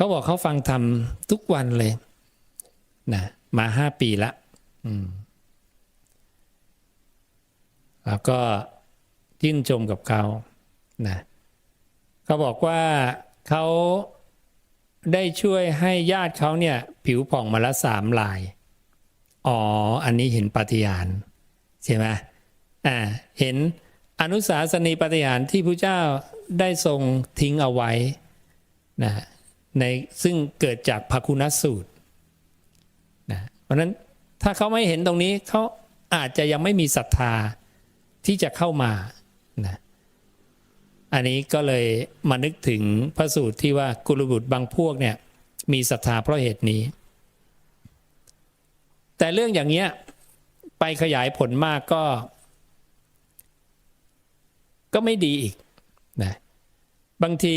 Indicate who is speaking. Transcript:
Speaker 1: เขาบอกเขาฟังธรรมทุกวันเลยนะมาห้าปีละอืมแล้วก็ชื่นชมกับเขานะเขาบอกว่าเขาได้ช่วยให้ญาติเขาเนี่ย ผิวผ่องมาละสามลาย อ๋อ อันนี้เห็นปาฏิหาริย์ใช่ไหมอ่าเห็นอนุสาสนีปาฏิหาริย์ที่พระเจ้าได้ทรงทิ้งเอาไว้นะ ในซึ่งเกิดจากภาคุณสูตรนะเพราะฉะนั้นถ้าเขาไม่เห็นตรงนี้เขาอาจจะยังไม่มีศรัทธาที่จะเข้ามานะอันนี้ก็เลยมานึกถึงพระสูตรที่ว่ากุลบุตรบางพวกเนี่ยมีศรัทธาเพราะเหตุนี้ แต่เรื่องอย่างเงี้ยไปขยายผลมากก็ ก็ไม่ดีอีกนะบางที